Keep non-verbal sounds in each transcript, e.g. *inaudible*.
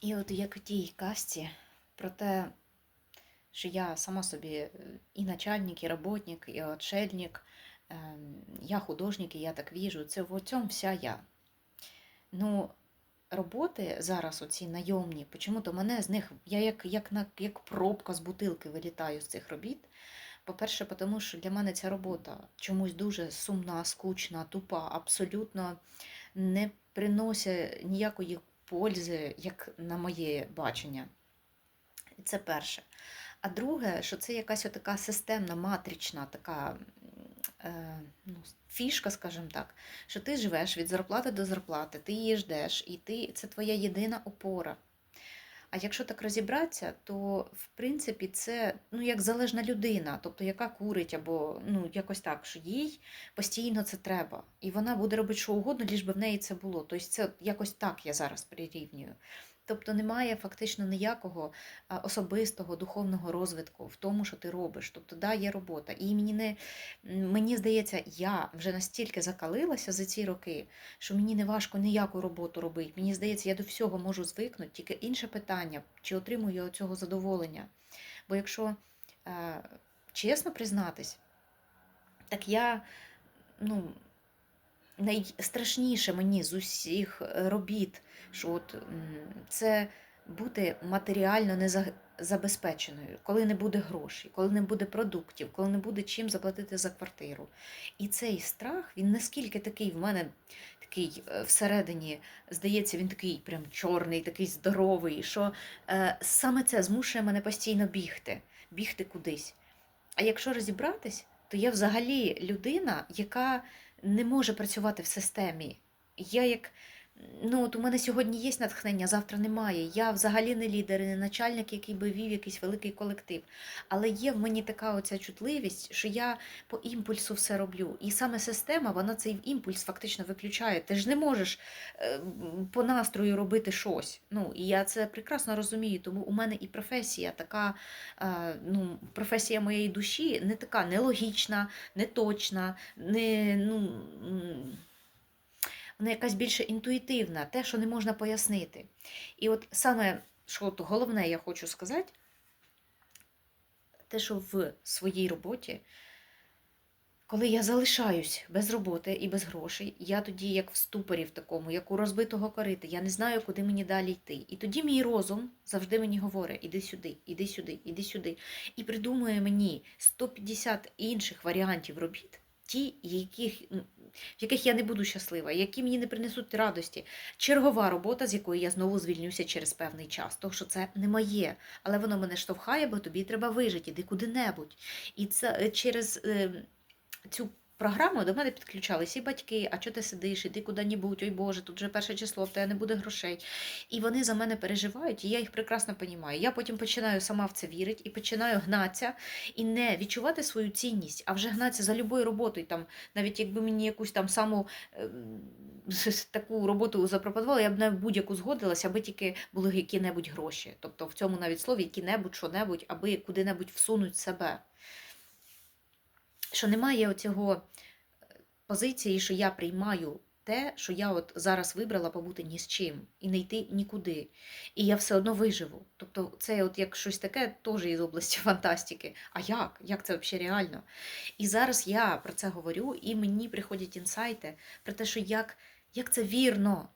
І от як у тій касті про те, що я сама собі е, і начальник, і роботник, і отшельник, ем, я художник, і я так віжу, це в цьому вся я. Ну, роботи зараз, оці найомні, чому-то мене з них, я як, як, на, як пробка з бутилки вилітаю з цих робіт. По-перше, тому що для мене ця робота чомусь дуже сумна, скучна, тупа, абсолютно не приносить ніякої пользи, як на моє бачення. Це перше. А друге, що це якась така системна, матрична така е, ну, фішка, скажімо так, що ти живеш від зарплати до зарплати, ти її ждеш, і ти, це твоя єдина опора. А якщо так розібратися, то в принципі це ну, як залежна людина, тобто яка курить, або ну, якось так, що їй постійно це треба. І вона буде робити що угодно, ліж би в неї це було. Тобто це якось так я зараз прирівнюю. Тобто немає фактично ніякого особистого духовного розвитку в тому, що ти робиш. Тобто, да, є робота. І мені не мені здається, я вже настільки закалилася за ці роки, що мені не важко ніяку роботу робити. Мені здається, я до всього можу звикнути. Тільки інше питання, чи отримую я цього задоволення. Бо якщо е, чесно признатись, так я ну, найстрашніше мені з усіх робіт, що от це бути матеріально незабезпеченою, коли не буде грошей, коли не буде продуктів, коли не буде чим заплатити за квартиру. І цей страх, він наскільки такий в мене такий е, всередині, здається, він такий прям чорний, такий здоровий, що е, саме це змушує мене постійно бігти, бігти кудись. А якщо розібратись, то я взагалі людина, яка не може працювати в системі. Я як ну от у мене сьогодні є натхнення, завтра немає. Я взагалі не лідер, не начальник, який би вів якийсь великий колектив. Але є в мені така оця чутливість, що я по імпульсу все роблю. І саме система, вона цей імпульс фактично виключає. Ти ж не можеш е, по настрою робити щось. Ну, і я це прекрасно розумію. Тому у мене і професія така, е, ну, професія моєї душі не така нелогічна, не точна, не. ну... вона якась більше інтуїтивна, те, що не можна пояснити. І от саме, що головне, я хочу сказати, те, що в своїй роботі, коли я залишаюсь без роботи і без грошей, я тоді, як в ступорі в такому, як у розбитого корита, я не знаю, куди мені далі йти. І тоді мій розум завжди мені говорить: іди сюди, іди сюди, іди сюди. І придумує мені 150 інших варіантів робіт, ті, яких в яких я не буду щаслива, які мені не принесуть радості. Чергова робота, з якої я знову звільнюся через певний час, тому що це не моє, але воно мене штовхає, бо тобі треба вижити, іди куди-небудь. І це е, через е, цю програму до мене підключались і батьки, а чого ти сидиш, іди куди-небудь, ой Боже, тут вже перше число, в тебе не буде грошей. І вони за мене переживають, і я їх прекрасно розумію. Я потім починаю сама в це вірити і починаю гнатися і не відчувати свою цінність, а вже гнатися за любою роботою. Там, навіть якби мені якусь там саму е, таку роботу запропонували, я б на будь-яку згодилася, аби тільки були які-небудь гроші. Тобто в цьому навіть слові які-небудь, що-небудь, аби куди-небудь всунуть себе що немає оцього позиції, що я приймаю те, що я от зараз вибрала побути ні з чим і не йти нікуди. І я все одно виживу. Тобто, це от як щось таке теж із області *laughs* фантастики. А як? Як це взагалі реально? І зараз я про це говорю, і мені приходять інсайти про те, що як, як це вірно.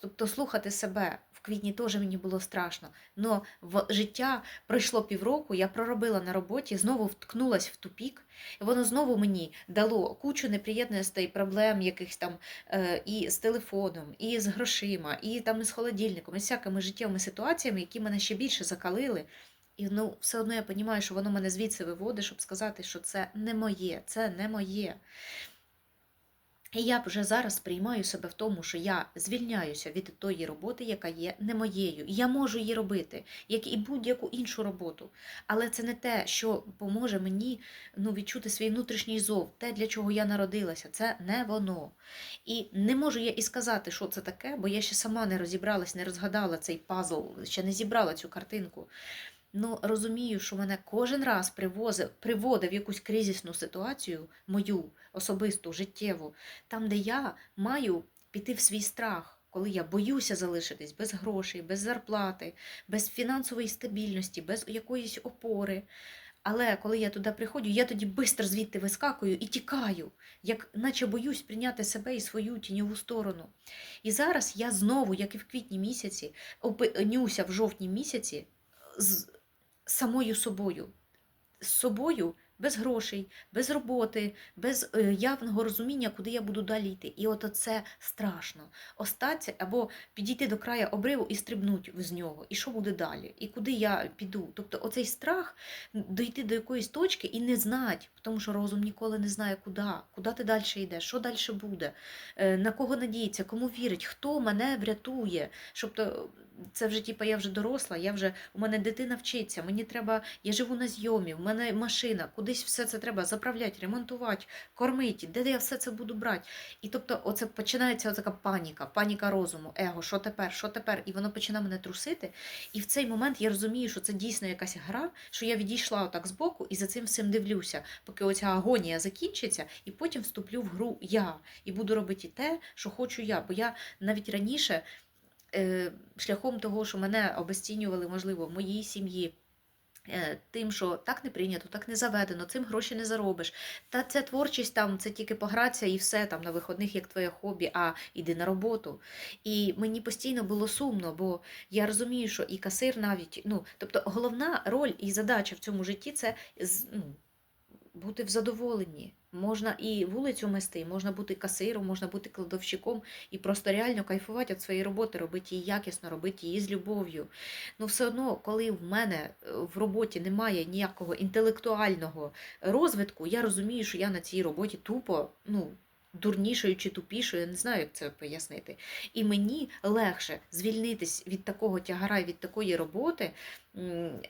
Тобто слухати себе в квітні теж мені було страшно. Но в життя пройшло півроку, я проробила на роботі, знову вткнулась в тупік, і воно знову мені дало кучу неприємностей, проблем якихось там е, і з телефоном, і з грошима, і там з холодильником, і всякими життєвими ситуаціями, які мене ще більше закалили. І ну, все одно я розумію, що воно мене звідси виводить, щоб сказати, що це не моє, це не моє. І я вже зараз приймаю себе в тому, що я звільняюся від тої роботи, яка є не моєю. Я можу її робити, як і будь-яку іншу роботу. Але це не те, що поможе мені ну, відчути свій внутрішній зов, те, для чого я народилася. Це не воно. І не можу я і сказати, що це таке, бо я ще сама не розібралась, не розгадала цей пазл, ще не зібрала цю картинку. Ну, розумію, що мене кожен раз привозив, приводив в якусь кризисну ситуацію, мою особисту, життєву, там, де я маю піти в свій страх. коли я боюся залишитись без грошей, без зарплати, без фінансової стабільності, без якоїсь опори. Але коли я туди приходжу, я тоді швидко звідти вискакую і тікаю, як наче боюсь прийняти себе і свою тіньову сторону. І зараз я знову, як і в квітні місяці, опинюся в жовтні місяці самою собою. З собою без грошей, без роботи, без е, явного розуміння, куди я буду далі йти. І от це страшно. Остаться або підійти до краю обриву і стрибнути з нього. І що буде далі? І куди я піду? Тобто оцей страх дійти до якоїсь точки і не знати, тому що розум ніколи не знає, куди, куди ти далі йдеш, що далі буде, е, на кого надіється, кому вірить, хто мене врятує. Щоб то це вже типу, я вже доросла, я вже у мене дитина вчиться, мені треба, я живу на зйомі, в мене машина, кудись все це треба заправляти, ремонтувати, кормити, де я все це буду брати. І тобто, оце починається така паніка, паніка розуму, его, що тепер, що тепер? І воно починає мене трусити. І в цей момент я розумію, що це дійсно якась гра, що я відійшла отак збоку і за цим всім дивлюся, поки оця агонія закінчиться, і потім вступлю в гру я і буду робити те, що хочу я. Бо я навіть раніше шляхом того, що мене обесцінювали, можливо, в моїй сім'ї. е, Тим, що так не прийнято, так не заведено, цим гроші не заробиш. Та це творчість там, це тільки погратися і все там на виходних, як твоє хобі, а йди на роботу. І мені постійно було сумно, бо я розумію, що і касир навіть, ну, тобто головна роль і задача в цьому житті це ну, бути в задоволенні. Можна і вулицю мести, можна бути касиром, можна бути кладовщиком і просто реально кайфувати від своєї роботи, робити її якісно, робити її з любов'ю. Ну, все одно, коли в мене е, в роботі немає ніякого інтелектуального розвитку, я розумію, що я на цій роботі тупо, ну. Дурнішою чи тупішою, я не знаю, як це пояснити. І мені легше звільнитись від такого тягара і від такої роботи,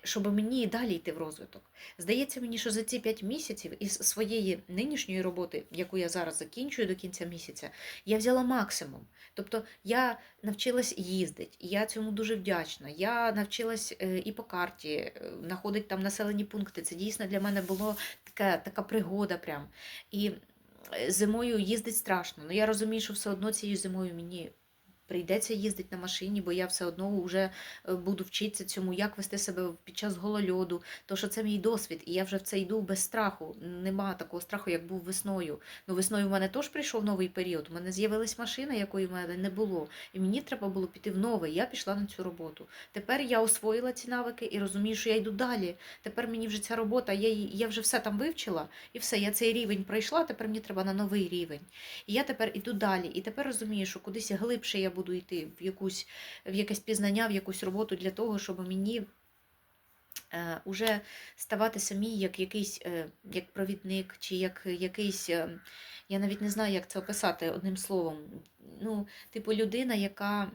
щоб мені і далі йти в розвиток. Здається мені, що за ці 5 місяців із своєї нинішньої роботи, яку я зараз закінчую до кінця місяця, я взяла максимум. Тобто я навчилась їздити, і я цьому дуже вдячна. Я навчилась е, і по карті е, знаходити там населені пункти. Це дійсно для мене було така, така пригода. Прям. І зимою їздить страшно. Ну я розумію, що все одно цією зимою мені прийдеться їздити на машині, бо я все одно вже е, буду вчитися цьому, як вести себе під час голольоду. То що це мій досвід, і я вже в це йду без страху. Нема такого страху, як був весною. Ну, весною в мене теж прийшов новий період. У мене з'явилась машина, якої в мене не було. І мені треба було піти в нове. Я пішла на цю роботу. Тепер я освоїла ці навики і розумію, що я йду далі. Тепер мені вже ця робота, я, я вже все там вивчила, і все, я цей рівень пройшла, тепер мені треба на новий рівень. І я тепер іду далі. І тепер розумію, що кудись глибше я буду йти в якусь в якесь пізнання, в якусь роботу для того, щоб мені е, уже ставати самій як якийсь е, як провідник, чи як якийсь, е, я навіть не знаю, як це описати одним словом. Ну, типу, людина, яка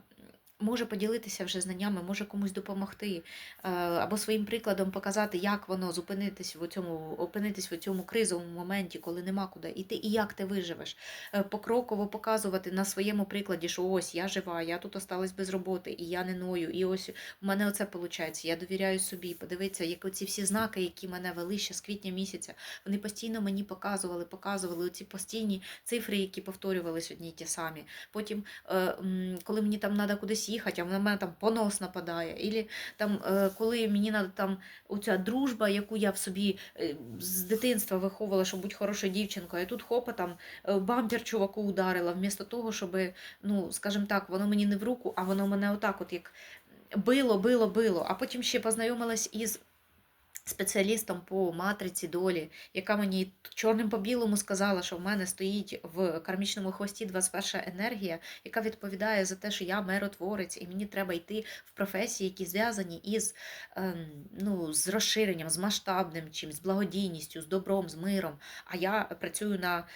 може поділитися вже знаннями, може комусь допомогти, е, або своїм прикладом показати, як воно зупинитись в цьому, опинитись в цьому кризовому моменті, коли нема куди йти, і як ти виживеш. Е, Покроково показувати на своєму прикладі, що ось я жива, я тут осталась без роботи, і я не ною, і ось у мене оце виходить. Я довіряю собі. Подивитися, як оці всі знаки, які мене вели ще з квітня місяця, вони постійно мені показували, показували оці постійні цифри, які повторювались одні й ті самі. Потім, е, коли мені там треба кудись їхати, а на мене там понос нападає. Ілі там, е, коли мені треба там оця дружба, яку я в собі е, з дитинства виховувала, щоб бути хорошою дівчинкою, а тут хопа там е, бампер чуваку ударила, вмісто того, щоб, ну, скажімо так, воно мені не в руку, а воно мене отак, от як било, било, било. А потім ще познайомилась із спеціалістом по матриці долі, яка мені чорним по білому сказала, що в мене стоїть в кармічному хвості 21 енергія, яка відповідає за те, що я миротворець, і мені треба йти в професії, які зв'язані із ем, ну, з розширенням, з масштабним чим, з благодійністю, з добром, з миром. А я працюю на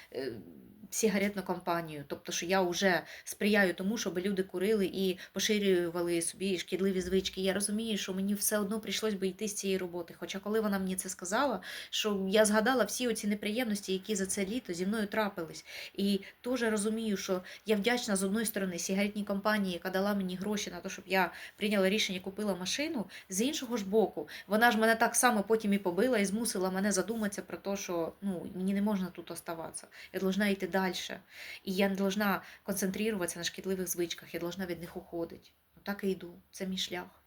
сигаретну компанію, тобто, що я вже сприяю тому, щоб люди курили і поширювали собі шкідливі звички. Я розумію, що мені все одно прийшлось би йти з цієї роботи. Хоча коли вона мені це сказала, що я згадала всі оці неприємності, які за це літо зі мною трапились. І теж розумію, що я вдячна з одної сторони сигаретній компанії, яка дала мені гроші на те, щоб я прийняла рішення, купила машину. З іншого ж боку, вона ж мене так само потім і побила і змусила мене задуматися про те, що ну, мені не можна тут оставатися. Я должна йти далі. Далі. І я не должна концентруватися на шкідливих звичках, я должна від них уходити. Так і йду. Це мій шлях.